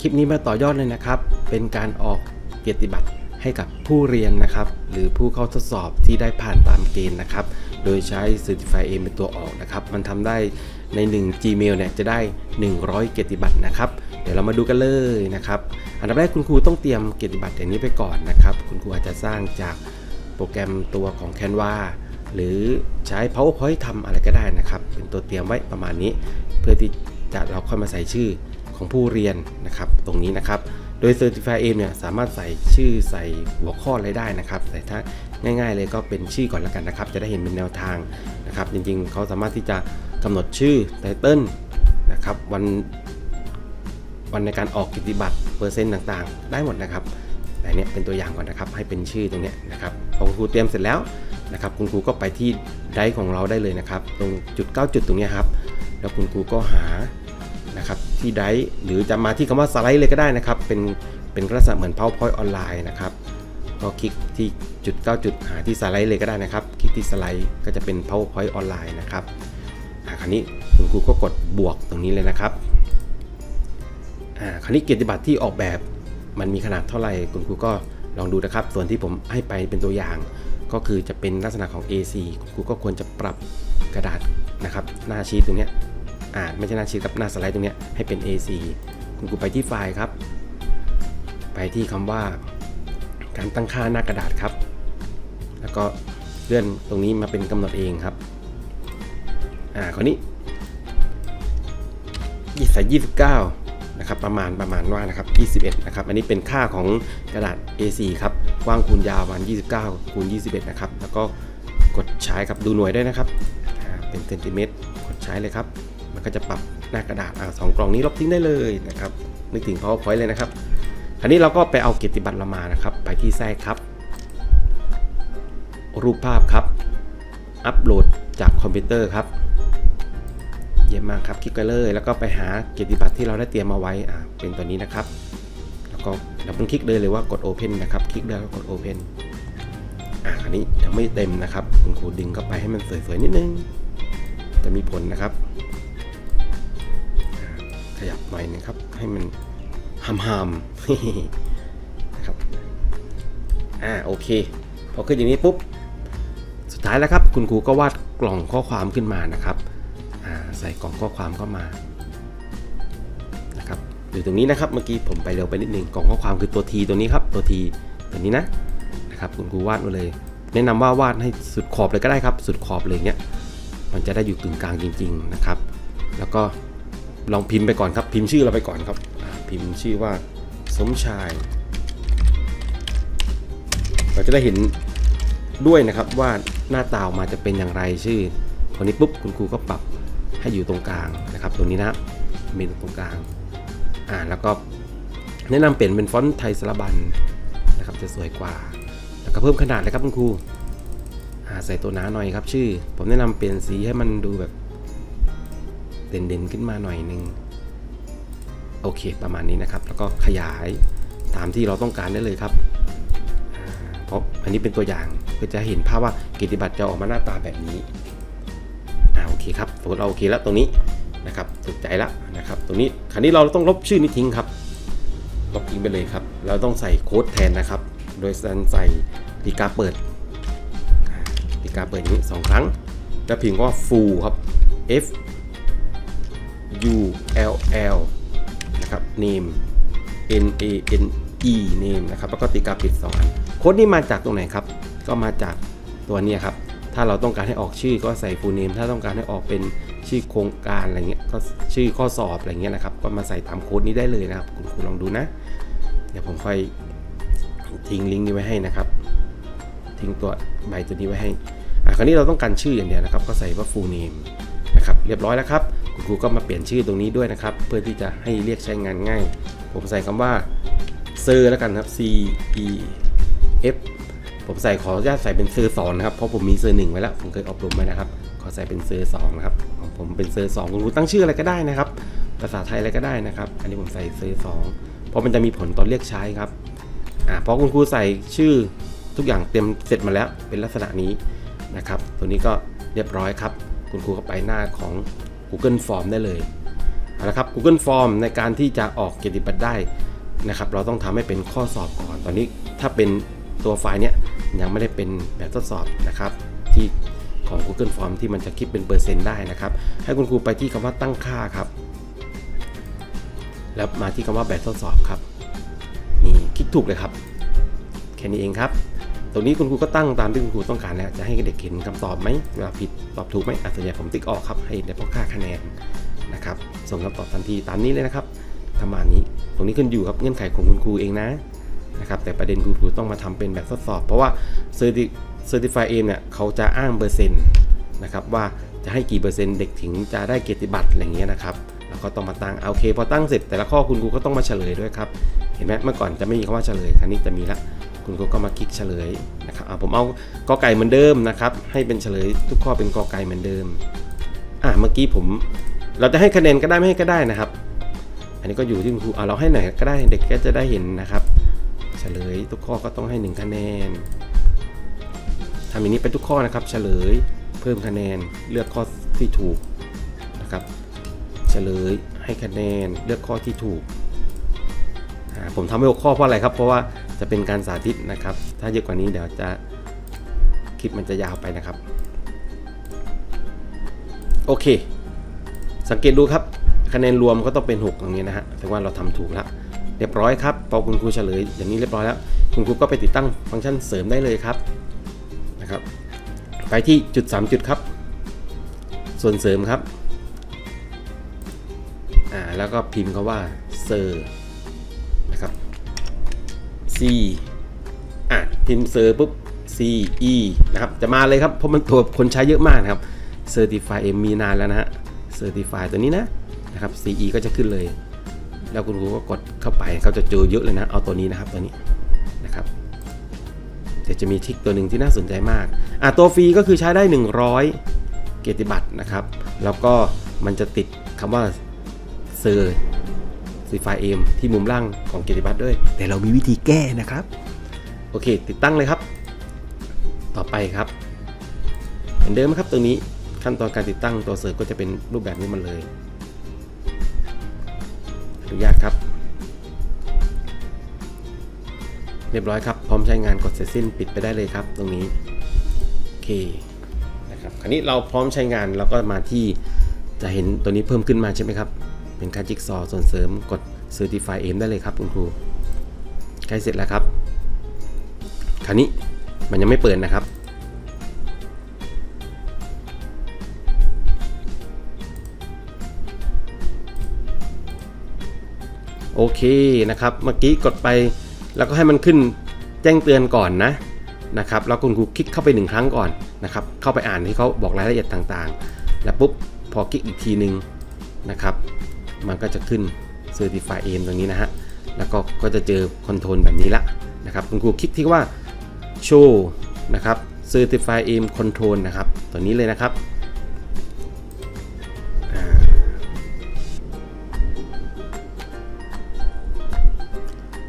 คลิปนี้มาต่อยอดเลยนะครับ เป็นการออกเกียรติบัตรให้กับผู้เรียนนะครับ หรือผู้เข้าทดสอบที่ได้ผ่านตามเกณฑ์นะครับ โดยใช้ Certify A เป็นตัวออกนะครับ มันทำได้ใน 1 Gmail เนี่ยจะได้ 100 เกียรติบัตรนะครับ เดี๋ยวเรามาดูกันเลยนะครับ อันดับแรกคุณครูต้องเตรียมเกียรติบัตรอย่างนี้ไปก่อนนะครับ คุณครูอาจจะสร้างจากโปรแกรมตัวของ Canva หรือใช้ PowerPoint ทำอะไรก็ได้นะครับ เป็นตัวเตรียมไว้ประมาณนี้ เพื่อที่จะเราค่อยมาใส่ชื่อ ของผู้เรียนนะครับ ตรงนี้นะครับ โดย Certify A เนี่ยสามารถใส่ชื่อใส่หัวข้ออะไรได้นะครับแต่ถ้าง่ายๆเลยก็เป็นชื่อก่อนแล้วกันนะครับ จะได้เห็นเป็นแนวทางนะครับ จริงๆ เขาสามารถที่จะกำหนดชื่อไตเติลนะครับวันวันในการออกกิจบัตรเปอร์เซ็นต์ต่างๆ ได้หมดนะครับ แต่เนี้ยเป็นตัวอย่างก่อนนะครับ ให้เป็นชื่อตรงเนี้ยนะครับพอคุณครูเตรียมเสร็จแล้วนะครับ คุณครูก็ไปที่ไดร์ของเราได้เลยนะครับ ตรงจุด 9 จุดตรงเนี้ยครับ แล้วคุณครูก็หานะครับ ที่ไดร์หรือจะมาที่คำว่าสไลด์เลยก็ได้นะครับ เป็นเป็นลักษณะเหมือน PowerPoint ออนไลน์นะครับก็คลิกที่จุด9จุดหาที่สไลด์เลยก็ได้นะครับ คลิกที่สไลด์ก็จะเป็น PowerPoint ออนไลน์นะครับคราวนี้คุณครูก็กดบวกตรงนี้เลยนะครับอ่าคราวนี้เกียรติบัตรที่ออกแบบมันมีขนาดเท่าไหร่คุณครูก็ลองดูนะครับ ส่วนที่ผมให้ไปเป็นตัวอย่าง ก็คือจะเป็นลักษณะของ A4 คุณครูก็ควรจะปรับกระดาษนะครับ หน้าชีตตรงนี้ อ่าไม่ใช่หน้าชีตครับหน้าสไลด์ตรงนี้ให้เป็น A4 คุณครูไปที่ไฟล์ครับ ไปที่คำว่า การตั้งค่าหน้ากระดาษครับ แล้วก็เลื่อนตรงนี้มาเป็นกำหนดเองครับอ่าคราวนี้ใส่29นะครับประมาณประมาณว่านะครับ21นะครับอันนี้เป็นค่าของกระดาษ A4 ครับกว้างคูณยาวประมาณ29คูณ21นะครับแล้วก็กดใช้ครับดูหน่วยได้นะครับเป็นเซนติเมตรกดใช้เลยครับ ก็จะปรับหน้ากระดาษอ่าสองกล่องนี้ลบทิ้งได้เลยนะครับนึกถึง PowerPoint เลยนะครับคราวนี้เราก็ไปเอาเกียรติบัตรเรามานะครับ ไปที่แทรกครับ รูปภาพครับ อัปโหลดจากคอมพิวเตอร์ครับเยี่ยมมากครับคลิกไปเลย แล้วก็ไปหาเกียรติบัตรที่เราได้เตรียมมาไว้อ่าเป็นตัวนี้นะครับ แล้วก็ดับเบิลคลิกเลยเลยว่ากด Open นะครับ คลิกแล้วก็กด Open อ่าคราวนี้ยังไม่เต็มนะครับ คุณครูดึงเข้าไปให้มันสวยๆนิดนึง จะมีผลนะครับ หน่อยนึงครับ ให้มันหำหำนะครับอ่าโอเค พอขึ้นอย่างนี้ปุ๊บ สุดท้ายแล้วครับ คุณครูก็วาดกล่องข้อความขึ้นมานะครับอ่าใส่กล่องข้อความเข้ามานะครับอยู่ตรงนี้นะครับเมื่อกี้ผมไปเร็วไปนิดนึงกล่องข้อความคือตัวทีตัวนี้ครับตัวทีตัวนี้นะนะครับคุณครูวาดมาเลย แนะนำว่าวาดให้สุดขอบเลยก็ได้ครับ สุดขอบเลยเนี้ยมันจะได้อยู่กึ่งกลางจริง ๆนะครับ แล้วก็ ลองพิมพ์ไปก่อนครับ พิมพ์ชื่อเราไปก่อนครับ พิมพ์ชื่อว่าสมชาย เราจะได้เห็นด้วยนะครับว่าหน้าตาออกมาจะเป็นอย่างไรชื่อคนนี้ปุ๊บคุณครูก็ปรับให้อยู่ตรงกลางนะครับตรงนี้นะครับมีตรงกลางอ่าแล้วก็แนะนำเปลี่ยนเป็นฟอนต์ไทยสระบันนะครับจะสวยกว่า แล้วก็เพิ่มขนาดเลยครับคุณครูอ่าใส่ตัวหนาหน่อยครับ ชื่อ ผมแนะนำเปลี่ยนสีให้มันดูแบบ เด่นๆขึ้นมาหน่อยนึงโอเคประมาณนี้นะครับ แล้วก็ขยายตามที่เราต้องการได้เลยครับ เพราะอันนี้เป็นตัวอย่างเพื่อจะเห็นภาพว่ากิจติบัตรจะออกมาหน้าตาแบบนี้อ่าโอเคครับสมมติเราโอเคแล้วตรงนี้นะครับถูกใจแล้วนะครับ ตรงนี้คราวนี้เราต้องลบชื่อนี้ทิ้งครับ ลบทิ้งไปเลยครับ เราต้องใส่โค้ดแทนนะครับ โดยการใส่ปีกาเปิดอ่าปีกาเปิดนี้สองครั้ง แล้วพิมพ์ว่า full ครับ f U L L นะครับ name N A N E name นะครับแล้วก็ตีกาปิด 2 อันโค้ดนี้มาจากตรงไหนครับ ก็มาจากตัวนี้ครับ ถ้าเราต้องการให้ออกชื่อก็ใส่ full name ถ้าต้องการให้ออกเป็นชื่อโครงการอะไรเงี้ยก็ชื่อข้อสอบอะไรเงี้ยนะครับ ก็มาใส่ตามโค้ดนี้ได้เลยนะครับ คุณครูลองดูนะ เดี๋ยวผมค่อยทิ้งลิงก์นี้ไว้ให้นะครับ ทิ้งตัวใบตัวนี้ไว้ให้อะคราวนี้เราต้องการชื่ออย่างเดียวนะครับ ก็ใส่ว่า full name นะครับ เรียบร้อยแล้วครับ คุณครูก็มาเปลี่ยนชื่อตรงนี้ด้วยนะครับ เพื่อที่จะให้เรียกใช้งานง่าย ผมใส่คำว่าเซอร์แล้วกันครับ C E F ผมใส่ขออนุญาตใส่เป็นเซอร์สองนะครับ เพราะผมมีเซอร์หนึ่งไว้แล้ว ผมเคยอบรมไว้นะครับ ขอใส่เป็นเซอร์สองนะครับของผมเป็นเซอร์สองคุณครูตั้งชื่ออะไรก็ได้นะครับ ภาษาไทยอะไรก็ได้นะครับ อันนี้ผมใส่เซอร์สองเพราะมันจะมีผลตอนเรียกใช้ครับอ่าพอคุณครูใส่ชื่อทุกอย่างเต็มเสร็จมาแล้วเป็นลักษณะนี้นะครับ ตัวนี้ก็เรียบร้อยครับ คุณครูก็ไปหน้าของ Google Form ได้เลยเอาละครับ Google Form ในการที่จะออกเกียรติบัตรได้นะครับ เราต้องทำให้เป็นข้อสอบก่อน ตอนนี้ถ้าเป็นตัวไฟล์เนี้ยยังไม่ได้เป็นแบบทดสอบนะครับที่ของ Google Form ที่มันจะคิดเป็นเปอร์เซ็นต์ได้นะครับ ให้คุณครูไปที่คำว่าตั้งค่าครับ แล้วมาที่คำว่าแบบทดสอบครับนี่คลิกถูกเลยครับ แค่นี้เองครับ ตรงนี้คุณครูก็ตั้งตามที่คุณครูต้องการแล้วจะให้เด็กเห็นคำตอบไหมเวลาผิดตอบถูกไหมอะส่วนใหญ่ผมติ๊กออกครับ ให้ได้พราะค่าคะแนนนะครับ ส่งคำตอบทันทีตามนี้เลยนะครับประมาณนี้ ตรงนี้ขึ้นอยู่กับเงื่อนไขของคุณครูเองนะนะครับ แต่ประเด็นคุณครูต้องมาทำเป็นแบบทดสอบ เพราะว่า Certify A เนี่ยเขาจะอ้างเปอร์เซ็นต์นะครับว่าจะให้กี่เปอร์เซ็นต์เด็กถึงจะได้เกียรติบัตรอะไรเงี้ยนะครับแล้วก็ต้องมาตั้งโอเค พอตั้งเสร็จแต่ละข้อคุณครูก็ต้องมาเฉลยด้วยครับ เห็นไหมเมื่อก่อนจะไม่มีคำว่าเฉลยครั้นี้จะมีละ คุณครูก็มาคลิกเฉลยนะครับผมเอากอไก่เหมือนเดิมนะครับ ให้เป็นเฉลยทุกข้อเป็นกอไก่เหมือนเดิมอะเมื่อกี้ผม เราจะให้คะแนนก็ได้ไม่ให้ก็ได้นะครับ อันนี้ก็อยู่ที่คุณครูอะเราให้ไหนก็ได้เด็กก็จะได้เห็นนะครับ เฉลยทุกข้อก็ต้องให้ 1 คะแนนทำอย่างนี้เป็นทุกข้อนะครับ เฉลยเพิ่มคะแนนเลือกข้อที่ถูกนะครับ เฉลยให้คะแนนเลือกข้อที่ถูกผมทำให้หกข้อเพราะอะไรครับ เพราะว่า จะเป็นการสาธิตนะครับ ถ้าเยอะกว่านี้เดี๋ยวจะคลิปมันจะยาวไปนะครับ โอเค สังเกตดูครับ คะแนนรวมก็ต้องเป็น 6 อย่างนี้นะฮะแสดงว่าเราทำถูกแล้วเรียบร้อยครับพอคุณครูเฉลยอย่างนี้เรียบร้อยแล้ว คุณครูก็ไปติดตั้งฟังก์ชันเสริมได้เลยครับนะครับไปที่จุด 3 จุดครับ ส่วนเสริมครับอ่าแล้วก็พิมพ์คาว่าเซอร์ C อะพิมพ์เซอร์ปุ๊บ C E นะครับจะมาเลยครับเพราะมันตัวคนใช้เยอะมากนะครับ Certify M มีนานแล้วนะฮะ Certify ตัวนี้นะนะครับ C E ก็จะขึ้นเลย แล้วคุณครูก็กดเข้าไปเขาจะเจอเยอะเลยนะ เอาตัวนี้นะครับตัวนี้นะครับเดี๋ยวจะมีทิกตัวหนึ่งที่น่าสนใจมากอะตัวฟรีก็คือใช้ได้ 100 เกียรติบัตรนะครับ แล้วก็มันจะติดคำว่าเซอร์ ซีไฟเอมที่มุมล่างของเกียรติบัตรด้วย แต่เรามีวิธีแก้นะครับ โอเค ติดตั้งเลยครับ ต่อไปครับ เหมือนเดิมครับตรงนี้ขั้นตอนการติดตั้งตัวเสิร์ฟก็จะเป็นรูปแบบนี้มันเลยอนุญาตครับ เรียบร้อยครับ พร้อมใช้งานกดเสร็จสิ้นปิดไปได้เลยครับ ตรงนี้ โอเคนะครับ คราวนี้เราพร้อมใช้งานเราก็มาที่จะเห็นตัวนี้เพิ่มขึ้นมาใช่ไหมครับ เป็นค่าจิ๊กซอส่วนเสริมกด Certify M ได้เลยครับคุณครูใกล้เสร็จแล้วครับ คราวนี้มันยังไม่เปิดนะครับ โอเคนะครับ เมื่อกี้กดไปแล้วก็ให้มันขึ้นแจ้งเตือนก่อนนะนะครับแล้วคุณครูคลิกเข้าไปหนึ่งครั้งก่อนนะครับ เข้าไปอ่านที่เขาบอกรายละเอียดต่างๆ แล้วปุ๊บพอคลิกอีกทีหนึ่งนะครับ มันก็จะขึ้น Certify Aim ตรงนี้นะฮะ แล้วก็ก็จะเจอคอนโทรลแบบนี้ละนะครับคุณครูคลิกที่ว่า Show นะครับ Certify Aim Control นะครับ ตัวนี้เลยนะครับ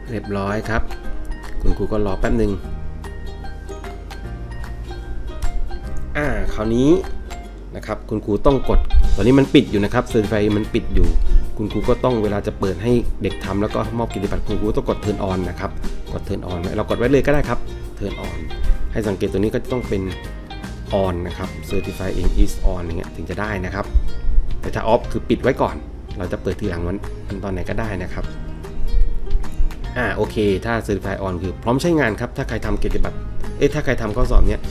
เรียบร้อยครับ คุณครูก็รอแป๊บหนึ่งอ่าคราวนี้นะครับคุณครูต้องกด ตอนนี้มันปิดอยู่นะครับเซอร์ไฟมันปิดอยู่ คุณครูก็ต้องเวลาจะเปิดให้เด็กทำแล้วก็มอบกิจบัตรคุณครูต้องกด turn on นนะครับกด turn on ไว้เรากดไว้เลยก็ได้ครับ turn on ให้สังเกตตัวนี้ก็ต้องเป็น on นนะครับ certify in is on อย่างเงี้ยถึงจะได้นะครับ แต่ถ้า off คือปิดไว้ก่อน เราจะเปิดทีหลังมันมันตอนไหนก็ได้นะครับอ่าโอเค ถ้า Certify On คือพร้อมใช้งานครับถ้าใครทำเกียรติบัตรเอ๊ะถ้าใครทำข้อสอบเนี้ย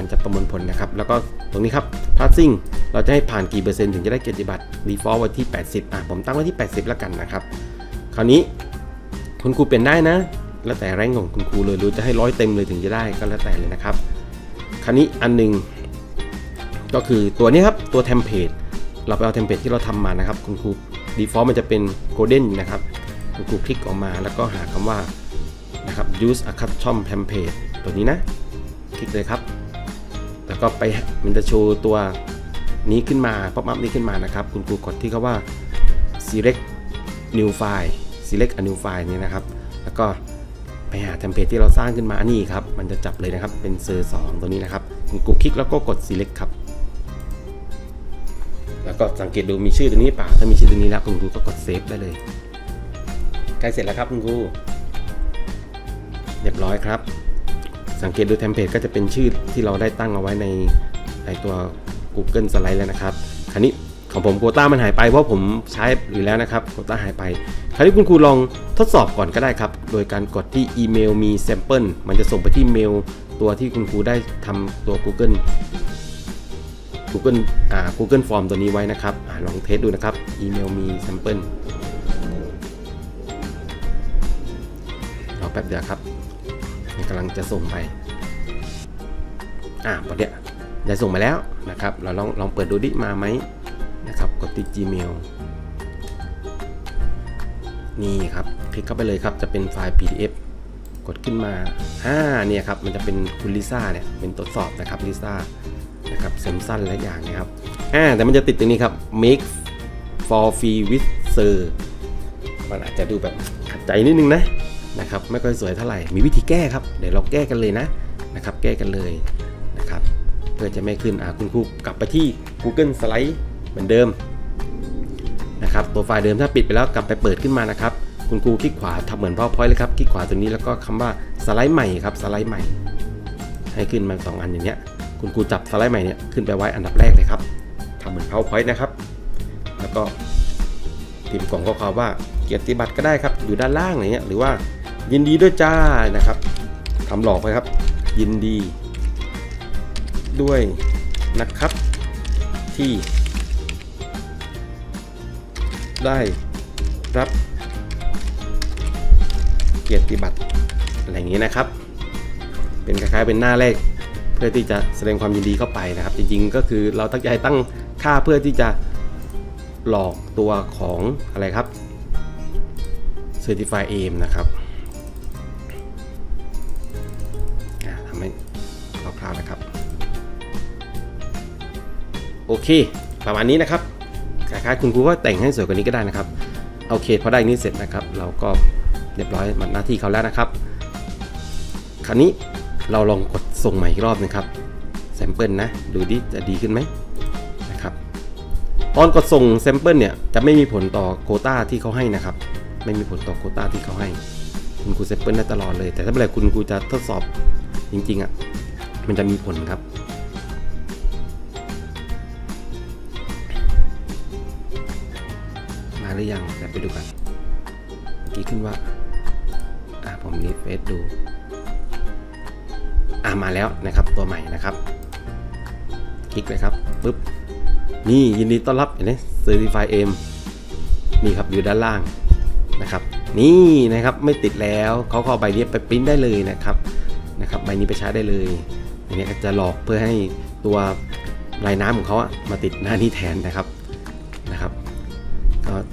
มันจะประมวลผลนะครับ แล้วก็ตรงนี้ครับ passing เราจะให้ผ่านกี่เปอร์เซ็นต์ถึงจะได้เกียรติบัตร default ไว้ที่ 80 อะผมตั้งไว้ที่ 80 แล้วกันนะครับ คราวนี้คุณครูเปลี่ยนได้นะ แล้วแต่แรงของคุณครูเลยหรือจะให้ร้อยเต็มเลยถึงจะได้ก็แล้วแต่เลยนะครับ คราวนี้อันหนึ่งก็คือตัวนี้ครับตัวเทมเพลตเราไปเอาเทมเพลตที่เราทำมานะครับ คุณครู default มันจะเป็น golden อยู่นะครับคุณครูคลิกออกมาแล้วก็หาคำว่านะครับ use a custom template ตัวนี้นะ คลิกเลยครับ ก็ไปมันจะโชว์ตัวนี้ขึ้นมาป๊อปอัพนี้ขึ้นมานะครับ คุณครูกดที่คำว่า select new file select a new file นี่นะครับ แล้วก็ไปหาเทมเพลตที่เราสร้างขึ้นมาอันนี้ครับ มันจะจับเลยนะครับ เป็นเซอร์สองตัวนี้นะครับ คุณครูคลิกแล้วก็กด select ครับ แล้วก็สังเกตดูมีชื่อตรงนี้เปล่า ถ้ามีชื่อตรงนี้แล้วคุณครูก็กดเซฟได้เลย ใกล้เสร็จแล้วครับคุณครู เรียบร้อยครับ สังเกตดูเทมเพลตก็จะเป็นชื่อที่เราได้ตั้งเอาไว้ในในตัว Google Slide แล้วนะครับ คราวนี้ของผมโคต้ามันหายไปเพราะผมใช้อยู่แล้วนะครับโคต้าหายไป คราวนี้คุณครูลองทดสอบก่อนก็ได้ครับ โดยการกดที่อีเมลมีแซมเปิลมันจะส่งไปที่เมลตัวที่คุณครูได้ทำตัว Google Google อ่า Google Form ตัวนี้ไว้นะครับอลองเทสดูนะครับ อีเมลมีแซมเปิลรอแป๊บเดียวครับ กำลังจะส่งไป อ่าตอนเนี้ยได้ส่งมาแล้วนะครับ เราลองลองเปิดดูดิมาไหมนะครับ กดติด Gmail นี่ครับ คลิกเข้าไปเลยครับ จะเป็นไฟล์ PDF กดขึ้นมาอ่าเนี่ยครับ มันจะเป็นคุณลิซ่าเนี่ย เป็นตรวจสอบนะครับลิซ่า นะครับเซมสันและอย่างนะครับอ่าแต่มันจะติดตรงนี้ครับ make for free with sir มันอาจจะดูแบบขัดใจนิดนึงนะ นะครับไม่ค่อยสวยเท่าไหร่มีวิธีแก้ครับเดี๋ยวเราแก้กันเลยนะนะครับแก้กันเลยนะครับเพื่อจะไม่ขึ้นอ่าคุณครูกลับไปที่ Google Slide เหมือนเดิมนะครับตัวไฟล์เดิมถ้าปิดไปแล้วกลับไปเปิดขึ้นมานะครับคุณครูคลิกขวาทำเหมือน PowerPoint เลยครับคลิกขวาตัวนี้แล้วก็คำว่าสไลด์ใหม่ครับสไลด์ใหม่ ให้ขึ้นมาสองอันอย่างเนี้ยคุณครูจับสไลด์ใหม่เนี่ยขึ้นไปไว้อันดับแรกเลยครับทำเหมือน PowerPoint นะครับ แล้วก็พิมพ์กล่องข้อความว่าเกียรติบัตรก็ได้ครับ อยู่ด้านล่างอย่างเงี้ยหรือว่า ยินดีด้วยจ้านะครับทำหลอกไปครับ ยินดี ด้วยนะครับ ที่ ได้รับ เกียรติบัตรอะไรอย่างนี้นะครับ เป็นคล้ายๆเป็นหน้าแรกเพื่อที่จะแสดงความยินดีเข้าไปนะครับ จริงๆก็คือเราตั้งใจตั้งค่าเพื่อที่จะหลอกตัวของอะไรครับ Certify Aim นะครับ โอเค ประมาณนี้นะครับคล้ายๆคุณครูก็แต่งให้สวยกว่านี้ก็ได้นะครับโอเคพอได้นี้เสร็จนะครับ เราก็เรียบร้อยมันหน้าที่เขาแล้วนะครับ คราวนี้เราลองกดส่งใหม่อีกรอบนึงครับแซมเปิลนะ ดูดิจะดีขึ้นไหมนะครับ ตอนกดส่งแซมเปิลเนี่ยจะไม่มีผลต่อโคต้าที่เขาให้นะครับ ไม่มีผลต่อโคต้าที่เขาให้ คุณครูแซมเปิลได้ตลอดเลย แต่ถ้าเมื่อไรคุณครูจะทดสอบจริงๆอะมันจะมีผลครับ หรือยังเดี๋ยวไปดูกันเมื่อกี้ขึ้นว่าอ่าผมรีเฟซดูอ่ามาแล้วนะครับตัวใหม่นะครับ คลิกเลยครับปุ๊บนี่ยินดีต้อนรับเห็นไหม Certify M นี่ครับอยู่ด้านล่างนะครับ นี่นะครับไม่ติดแล้วเขาก็เอาใบนี้ไปปริ้นได้เลยนะครับนะครับใบนี้ไปใช้ได้เลยอันนี้ก็จะหลอกเพื่อให้ตัวลายน้ำของเขาอะมาติดหน้านี้แทนนะครับ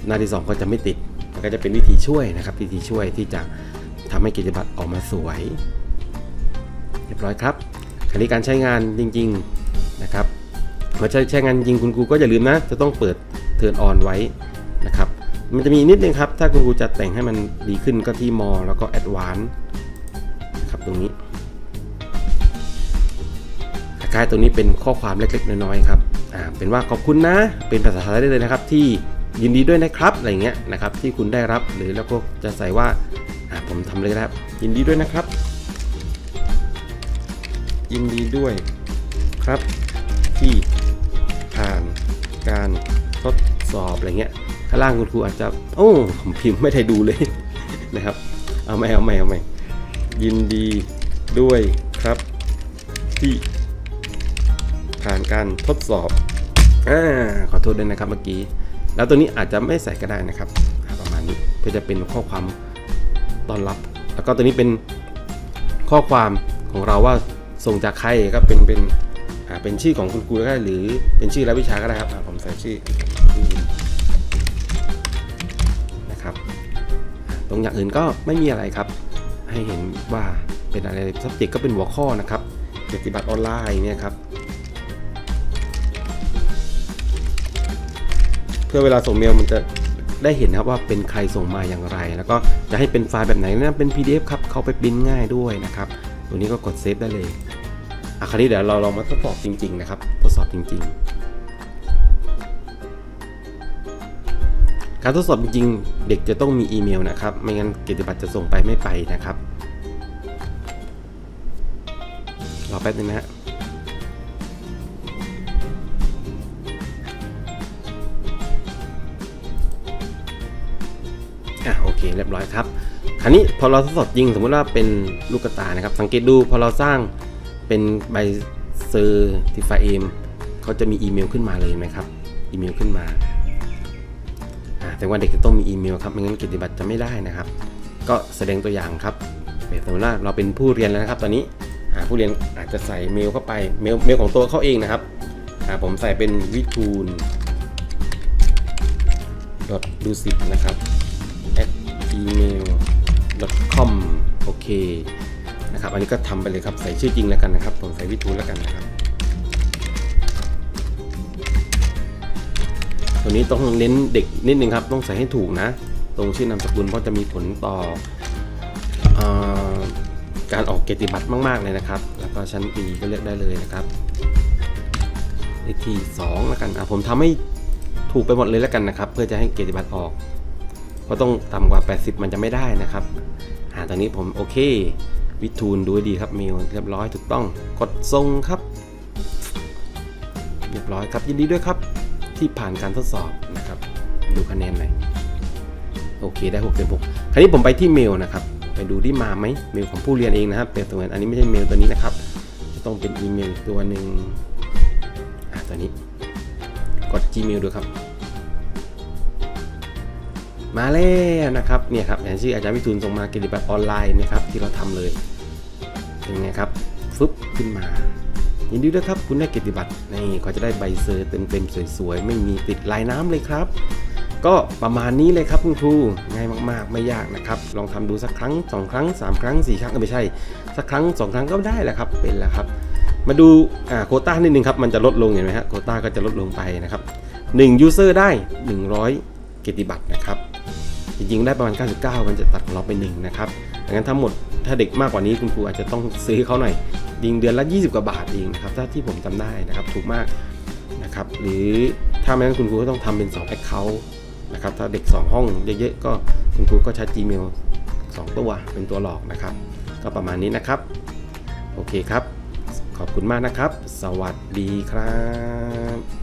หน้าที่สองก็จะไม่ติดมันก็จะเป็นวิธีช่วยนะครับ วิธีช่วยที่จะทำให้กิจบัตรออกมาสวย เรียบร้อยครับคราวนี้การใช้งานจริง ๆนะครับพอใช้ใช้งานจริงคุณครูก็อย่าลืมนะ จะต้องเปิดเทิร์นออนไว้นะครับ มันจะมีนิดนึงครับ ถ้าคุณครูจะแต่งให้มันดีขึ้นก็ที่มอแล้วก็แอดวานนะครับตรงนี้คล้ายๆตรงนี้เป็นข้อความเล็กๆ น้อยๆครับ อ่า เป็นว่าขอบคุณนะ เป็นภาษาไทยได้เลยนะครับที่ ยินดีด้วยนะครับอะไรเงี้ยนะครับที่คุณได้รับหรือแล้วก็จะใส่ว่าอ่าผมทำเลยนะครับ ยินดีด้วยนะครับ ยินดีด้วยครับ ที่ผ่านการทดสอบอะไรเงี้ยข้างล่างคุณครูอาจจะโอ้ผมพิมพ์ไม่ได้ดูเลยนะครับ เอาไม่เอาไม่เอาไม่ยินดีด้วยครับ ที่ผ่านการทดสอบอ่าขอโทษด้วยนะครับเมื่อกี้ แล้วตัวนี้อาจจะไม่ใส่ก็ได้นะครับประมาณนี้เพื่อจะเป็นข้อความต้อนรับ แล้วก็ตัวนี้เป็นข้อความของเราว่าส่งจากใครก็เป็นเป็นเป็นชื่อของคุณครูก็ได้หรือเป็นชื่อรายวิชาก็ได้ครับผมใส่ชื่อนะครับ ตรงอย่างอื่นก็ไม่มีอะไรครับ ให้เห็นว่าเป็นอะไร subject ก็เป็นหัวข้อนะครับเกียรติบัตรออนไลน์เนี่ยครับ เพื่อเวลาส่งเมลมันจะได้เห็นนะครับว่าเป็นใครส่งมาอย่างไร แล้วก็จะให้เป็นไฟล์แบบไหนนะเป็น PDF ครับเขาไปปริ้นง่ายด้วยนะครับตัวนี้ก็กดเซฟได้เลยอะคราวนี้เดี๋ยวเราลองมาทดสอบจริง ๆ นะครับทดสอบจริง ๆ การทดสอบจริง ๆ เด็กจะต้องมีอีเมลนะครับ ไม่งั้นเกียรติบัตรจะส่งไปไม่ไปนะครับรอแป๊บนึงนะฮะ เคเรียบร้อยครับ คราวนี้พอเราทดสอบจริงสมมติว่าเป็นลูกกระตายนะครับ สังเกตดูพอเราสร้างเป็นใบเซอร์ติฟาเอมเขาจะมีอีเมลขึ้นมาเลยไหมครับ อีเมลขึ้นมา แต่ว่าเด็กจะต้องมีอีเมลครับ ไม่งั้นกิจบัตรจะไม่ได้นะครับ ก็แสดงตัวอย่างครับแบบสมมติว่าเราเป็นผู้เรียนแล้วนะครับ ตอนนี้ผู้เรียนอาจจะใส่เมลเข้าไป เมลเมลของตัวเขาเองนะครับผมใส่เป็นวิทูลดูสินะครับ gmail com โอเคนะครับ อันนี้ก็ทำไปเลยครับ ใส่ชื่อจริงแล้วกันนะครับ ผมใส่วิทูลแล้วกันนะครับ ตัวนี้ต้องเน้นเด็กนิดนึงครับ ต้องใส่ให้ถูกนะ ตรงชื่อนามสกุลเพราะจะมีผลต่ออการออกเกียรติบัตรมาก ๆ เลยนะครับ แล้วก็ชั้นปีก็เลือกได้เลยนะครับเลขที่2แล้วกันอะผมทำให้ถูกไปหมดเลยแล้วกันนะครับ เพื่อจะให้เกียรติบัตรออก เพราะต้องต่ำกว่า 80 มันจะไม่ได้นะครับอ่าตอนนี้ผมโอเค วิทูลดูดีครับเมลเรียบร้อยถูกต้องกดส่งครับ เรียบร้อยครับยินดีด้วยครับที่ผ่านการทดสอบนะครับ ดูคะแนนหน่อยโอเคได้6เต็ม6คราวนี้ผมไปที่เมลนะครับ ไปดูที่มาไหมเมลของผู้เรียนเองนะครับเป็นตัวอันนี้ไม่ใช่เมลตัวนี้นะครับ จะต้องเป็นอีเมลตัวหนึ่งอ่าตัวนี้กด Gmail ดูครับ มาแล้วนะครับเนี่ยครับอย่างที่อาจารย์วิทูลส่งมากิจบัตออนไลน์นะครับที่เราทำเลยเป็นไงครับฟึบขึ้นมา ยินดีด้วยครับคุณได้กิจบัตรนี่ก็จะได้ใบเซอร์เต็มๆสวยๆ ไม่มีติดลายน้ำเลยครับ ก็ประมาณนี้เลยครับคุณครูง่ายมากๆไม่ยากนะครับ ลองทำดูสักครั้ง 2 ครั้ง 3 ครั้ง 4 ครั้งก็ไม่ใช่ สักครั้ง 2 ครั้งก็ได้แหละครับเป็นแล้วครับ มาดูอ่าโคต้านิดนึงครับมันจะลดลงเห็นไหมฮะโคต้าก็จะลดลงไปนะครับ1 user ได้ 100กิบัตรนะครับ จริงๆ ได้ประมาณ 99 มันจะตัดของเราไป1นะครับดังนั้นทั้งหมดถ้าเด็กมากกว่านี้คุณครูอาจจะต้องซื้อเขาหน่อยยิงเดือนละ 20 กว่าบาทเองนะครับถ้าที่ผมจำได้นะครับถูกมากนะครับหรือถ้าไม่งั้นคุณครูก็ต้องทำเป็น2 account นะครับถ้าเด็ก 2 ห้องเยอะๆก็คุณครูก็ใช้ Gmail 2 ตัวเป็นตัวหลอกนะครับ ก็ประมาณนี้นะครับ โอเคครับ ขอบคุณมากนะครับ สวัสดีครับ